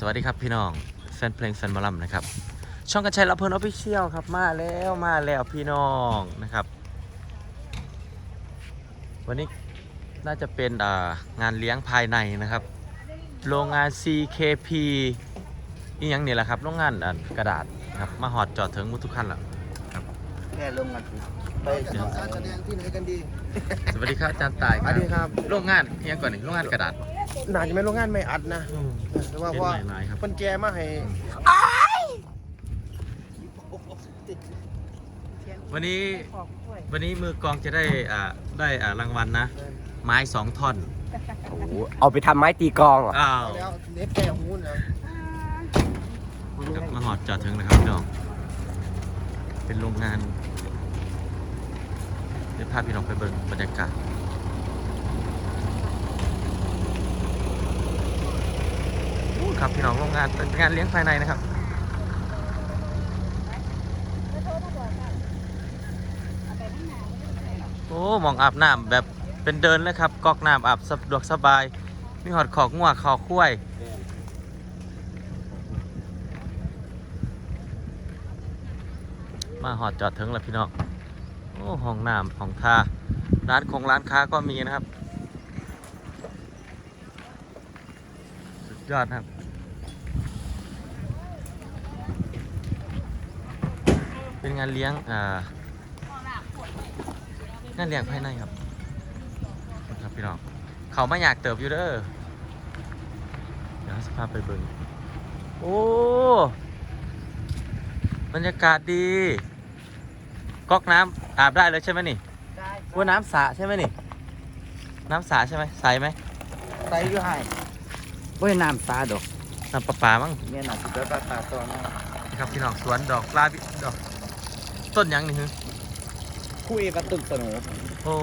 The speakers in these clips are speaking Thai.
สวัสดีครับพี่น้องแฟนเพลงแฟนบอลำนะครับ ช่องกระชัยละเพลินออฟฟิเชียลครับมาแล้วมาแล้วพี่น้องนะครับ วันนี้น่าจะเป็นอ่างานเลี้ยงภายในนะครับ โรงงาน CKP นี่ยังนี่แหละครับ โรงงานอ่ากระดาษครับมาหอดจอดถึงมุทุกขั้นแล้ว แค่ลงกันไปเดี๋ยวการแสดงที่ไหนกันดี สวัสดีครับอาจารย์ตายสวัสดีครับ โรงงานเฮียงก่อนนี่โรงงานกระดาษน่าจะไม่โรงงานไม่อัดนะแต่ว่าเป็นเพราะว่าหลายๆครับมันแกมาให้วันนี้วันนี้มือกลองจะได้อ่าได้อ่ารางวัลนะ ไม้สองท่อนโอ้โหเอาไปทำไม้ตีกลองเหรออ้าวแล้วเน็ตแกหูนะครับมาหอดจอดถึงนะครับพี่น้อง เป็นโรงงานเดี๋ยวพาพี่น้องไปเบิ่งบรรยากาศครับพี่น้องโรงงานเป็นงานเลี้ยงภายในนะครับโอ้มองอาบน้ำแบบเป็นเดินเลยครับกอกน้ำอาบสะดวกสบาย มีหอดขอกงัวขอคุ้ย มาหอดจอดถึงแล้วพี่น้องโอ้ห้องน้ำห้องท่าร้านของร้านค้าก็มีนะครับ สุดยอดครับเป็นงานเลี้ยงอ่างานเลี้ยงภายในครับครับพี่น้องเขาไม่อยากเติบอยู่เด้อเดี๋ยวสภาพไปเบิ่งโอ้ บรรยากาศดี ก๊อกน้ำอาบได้เลยใช่ไหมนี่ว่าน้ำสระใช่ไหมนี่ น้ำสระใช่ไหมใสไหมใส่อยู่ให้เว้ยน้ำตาดอกน้ำประปามั้งเนี่ยหนักเกิดปลาตาตัวนะนะครับพี่น้องสวนดอกลาบิดอก ต้นหยังนี่ฮึคู่เอกระตุกสนุกโอ้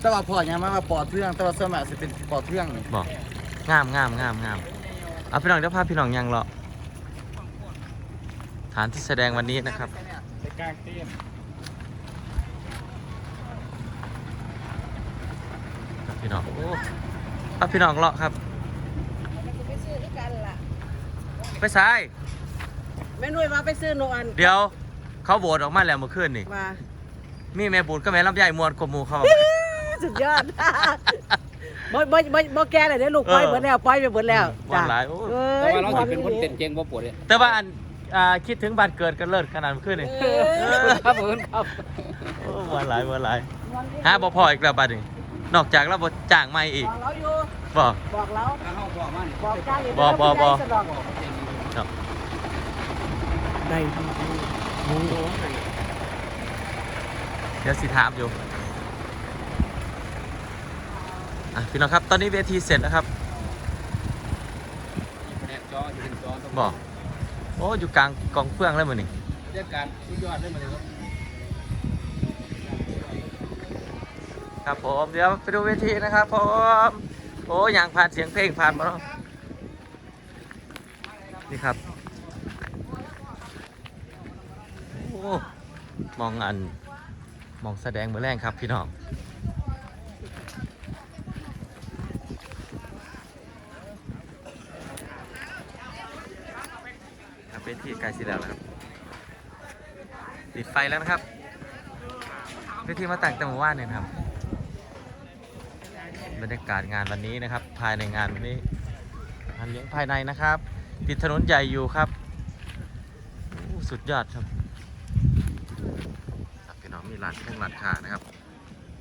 แต่ว่าพอยังมาว่าปอดเรื่อง แต่ว่าส่วนมากจะเป็นปอดเรื่องนี่บอกงามงามงามงามเอาพี่น้องเดี๋ยวพาพี่น้องยังเลาะฐานที่แสดงวันนี้นะครับไป กลางเต้นครับพี่น้องโอ้ครับพี่น้องเลาะครับ ไปซื้อด้วยกันล่ะไปซ้าย แม่นุ่ยมาไปซื้อโนอันเดี๋ยว เขาโหวตออกมาแล้วเมื่อคืนนี่มามีแม่บุญก็แม่ลำไยมวนกบหมูเขาสุดยอดบ่บ่บ่บ่แก่เลยเด้อลูกปล่อยเบิดแล้วปล่อยไปเบิดแล้วมวนหลายโอ้เอ้แต่ยว่าเราม่วจะเป็นคนอีหลีเต้นเก่งบ่ปวดเลยแต่ว่าอัน อ่าคิดถึงบ้านเกิดกันเลิศขนาดเมื่อคืนนี่เออครับผมครับโอ้มวนหลายมวนหลายหาบ่พออีกแล้วบัดนี้นอกจากเราบ่จ้างไม่อีกบอกเราอยู่บ่บอกเราถ้าเขาบอกมาเนี่ยบอกจ้าอยู่บ่บ่บ่สะดอกได้เดี๋ยวสิถามอยู่อะพี่น้องครับ ตอนนี้เวทีเสร็จแล้วครับแนบจออยู่เป็นจอต้องบอกโอ้อยู่กลางกองเฟืองแล้วมื้อนี้เรียกการสุดยอดได้มาเลยครับครับผมเดี๋ยวไปดูเวทีนะครับผมโอ้ยางผ่านเสียงเพลงผ่านมาแล้วนี่ครับโอ้มองอันมองแสดงมือแรงครับพี่น้องครับเว ทีใกล้สิแล้วนะครับติดไฟแล้วนะครับเวทีมาตั้งแต่เมื่อวานเนี่ยครับ บรรยากาศงานวันนี้นะครับ ภายในงานวันนี้งานเลี้ยงภายในนะครับติดถนนใหญ่อยู่ครับสุดยอดครับพี่น้องมีร้านพวกร้านค้านะครับ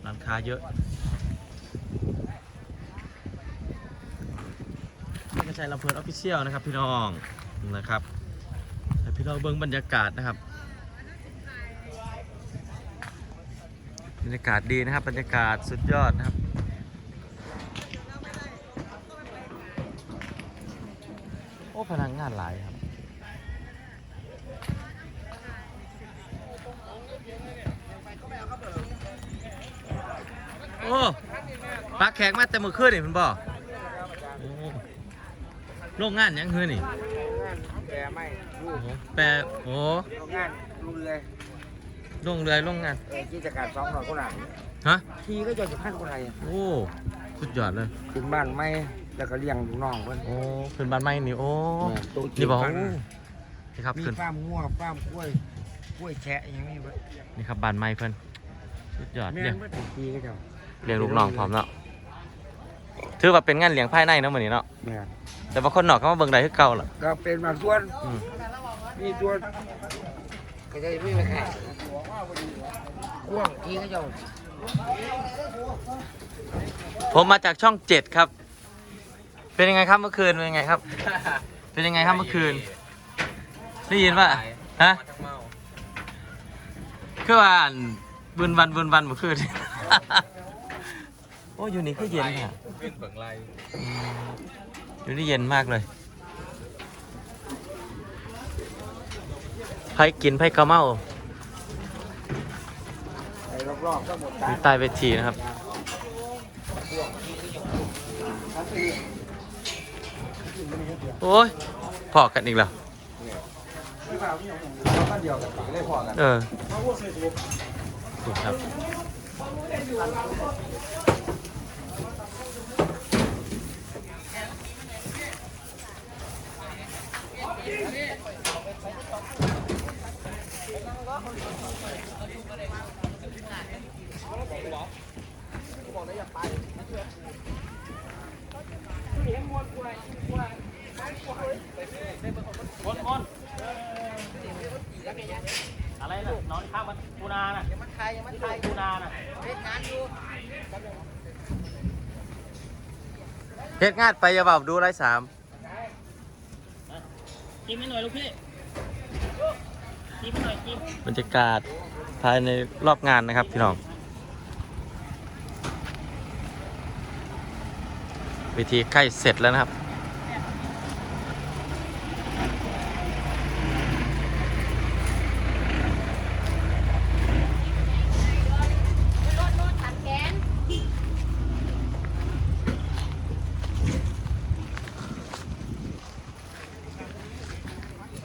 ร้านค้าเยอะนี่ก็ใช้ลำเพลินออฟฟิเชียลนะครับพี่น้องนะครับ พี่น้องเบิ้งบรรยากาศนะครับ บรรยากาศดีนะครับ บรรยากาศสุดยอดนะครับโอ้พนักงานหลายครับโอ้ปักแขกมาแต่มื่อคืนนี่เพิ่นบอกโอ้โรงงานยังคือนี่ แกไม่ลู โอ้ ก โห แปลโอ้โรงงานลูกเลยโรงเรือยโรงงานกิจการสองหน่อยคนหลังฮะทีก็จะจะพันคนไหนโอ้สุดยอดเลยถึงบ้านไม่แล้วก็เลี้ยงลูกน้องเพิ่นโอ้ขึ้นบ้านใหม่นี่โอ้แม่นตัวนี่บอกกินนี่ครับมีขึ้นฟาร์มงัวฟาร์มกล้วยกล้วยแฉะอย่างนี้เบิดนี่ครับบ้านใหม่เพิ่นสุดยอดแม่เลี้ยนงเบิดทุกปีก็เจ้าเลี้ยงลูกน้องพร้อมแล้ว ถือว่าเป็นงานเลี้ยงภายในเนาะมื้อนี้เนาะแม่นแต่ว่าคนนอกก็มาเบิ่งได้คือเก่าล่ะก็เป็นบางส่วนอืมมีตัวก็จะไม่ไม่ขายกว้างทีก็เจ้าผมมาจากช่องเจ็ดครับ เป็นยังไงครับเมื่อคืนเป็นยังไงครับ เป็นยังไงครับเมื่อคืนได้ยินว่าฮะคือว่าอั่นบุญวันบุญวันเมื่อคืน โอ้อยู่นี่คือเย็นค่ะขึ้นเบิ่งไรอืมอยู่นี่เย็นมากเลยไผ่กินไผ่กระเมาไอ้รอบๆก็หมดอยู่ใต้เวทีนะครับโอ้ยพอกันอีกแล้วก็เดียวกัน ไม่ได้พอกันเอะไรน่ะนอนข้างมันปูนาน่ะยังมันคายยังมันคายปูนาน่ะเฮ็ดงานไปอย่าเบาดูไรสามกินไม่หน่อยลูกพี่ กินไม่หน่อยกินบรรยากาศภายในรอบงานนะครับพี่น้องวิธีใกล้เสร็จแล้วนะครับ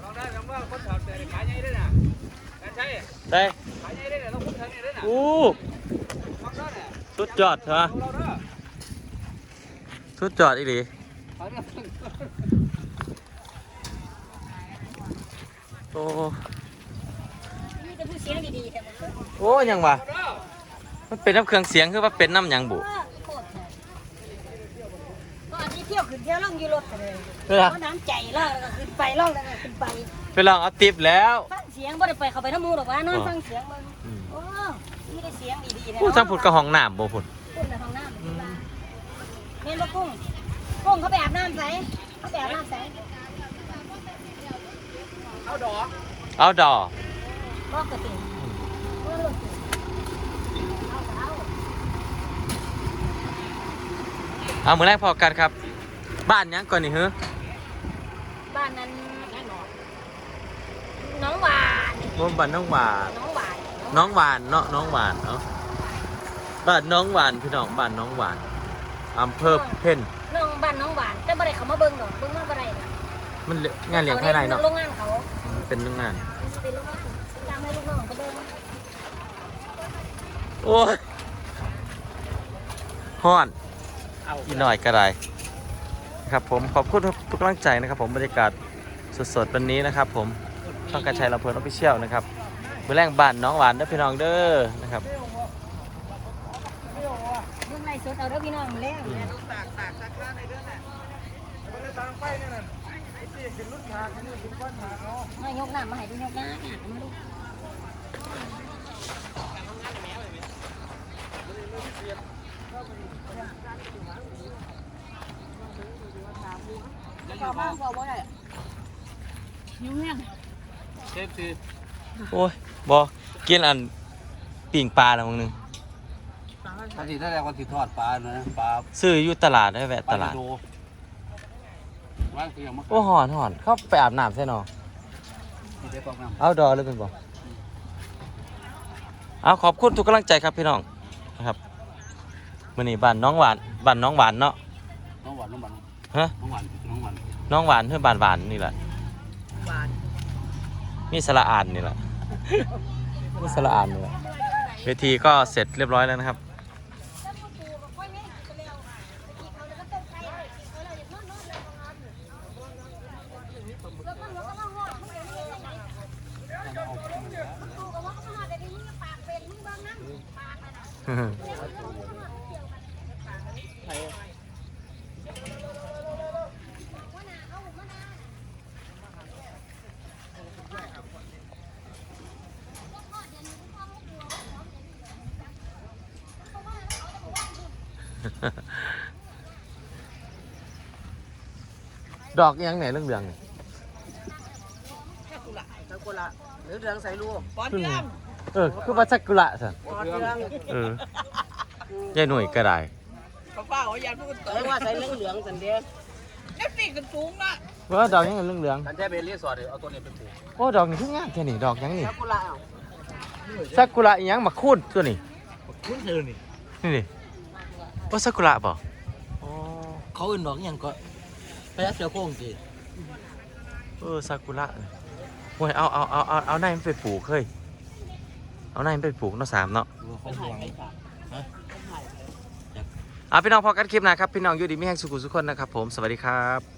ลองได้คำว่าคนถอดเสื้อขายใหญ่ด้วยน่ะการใช้ ได้ ขายใหญ่ด้วยน่ะต้องพูดทางนี้ด้วยน่ะ อู้ลองได้น่ะสุดยอดใช่ไหมเราเด้อสุดยอดอีหลีขายเด้อโอ้นี่จะพูดเสียงดีๆแต่มันก็โอ้ยังวะมันเป็นน้ำเครื่องเสียงคือว่าเป็นน้ำหยังบุโคตรเลยก็อันนี้เที่ยวขึ้นเที่ยวล่องอยู่รถกันเลยเวลาเพราะน้ำใจล่องแล้วก็ขึ้นไปล่องแล้วก็ขึ้นไปไปลองเอาติปแล้วฟังเสียงบ่ได้ไปเข้าไปน้ำมูหรอกว่านอนอ๋อฟังเสียงมันอืมโอ้ นี่ได้เสียงดีๆนะผู้ทั้งผุดกระห้องน้ำบ่ผุดกุ้งในห้องน้ำเห็นบ่กุ้งกุ้งเขาไปอาบน้ำใส่เขาไปอาบน้ำใส่เอาดอกเอาดอบอกกระติ่งเออลูกติ่งเอาก็เอาเอามือแรกพอกันครับ บ้านหยังก่อนนี่เฮ้อบ้านนั้นน้องหวานบ่บ้านน้องหวานน้องหวาน น้องหวานเนาะน้องหวานเนาะบ้านน้องหวานพี่น้องบ้านน้องหวานอำเภอเพ่นน้องบ้านน้องหวานแต่บ่ได้เขามาเบิ่งดอกเบิ่งมาบ่ได้นะมันเลี้ยงานเลี้ยงภายในเนาะโรงงานเขามันเป็นเรื่องงานเป็นโรงงานตามให้ลูกน้องเขาเบิ่งโอ้ยฮ้อนอีหน่อยก็ได้นะครับผมขอบคุณทุกกำลังใจนะครับ ผมบรรยากาศสดๆวันนี้นะครับ ผมช่องกระชัยลำเพลินออฟฟิเชียลนะครับ มือแรงบ้านน้องหวานเด้อพี่น้องเด้อนะครับเบิ่งไล่สดเอาเด้อพี่น้องมื้อแลงมายกน้ำมาให้ดูยกน้ำอะมาดูเอามาเอาบ่ได้ยุ่งแห้งเชฟคือ โอ้ยบอกินอันปิ่งปลาแล้วมึงนึงปกติถ้าแรกวันที่ทอดปลานะปลาซื้ออยู่ตลาดได้แวะ ปตลาลาดโดว่างคือยังมาโอ้หอนหอนเข้าไปอาบน้ำใช่เนาะที่ได้กองน้ำเอาดอเลยเป็นบ่เอาขอบคุณทุกกำลังใจครับพี่น้องนะครับมื่อนี้บ้านน้องหวานบ้านน้องหวานเนาะน้องหวานน้องหวานฮะน้องหวานน้องหวานน้องหวานเพื่อบ้านหวานนี่แหละมีสระอานนี่แหละ นี่สละอ่านเลยเวทีก็เสร็จเรียบร้อยแล้วนะครับ อืม ดอกยังไหนเรื่องเรื่องๆนี่ซากุระซากุระหรือเรืองใส่ลูกปอนเรืองเออคือว่าสักกุระสันปอนเรืองเออยายหน่วยก็ได้เรียกว่าใส่เหลืองเหลืองๆสันเดียวว่าดอกยังไงเรื่องเรื่องกันแท้เป็นรีสอร์ทเอาตัวนี้ไปปลูกๆโอ้ดอกนี่คืองามแค่นี้ดอกยังนี่ซากุระเอาสักกุระอีหยังมาคูดตัวนี้คุ้นเธอนี่นี่นี่ว่าสักกุระป่ะอ๋อเขาอื่นดอกยังก็ ไปยัดเสือโค้งจีเออสักกุระโอ้ยเอาเอาเอาเอาเอาในมันไปปลูกเฮ้ยเอาในมันไปปลูกเนาะสามเนาะเขาห่วงอะพี่น้องพอกันคลิปหนะครับ พี่น้องอยู่ดีไม่แห้งสุขุสุขคนนะครับผมสวัสดีครับ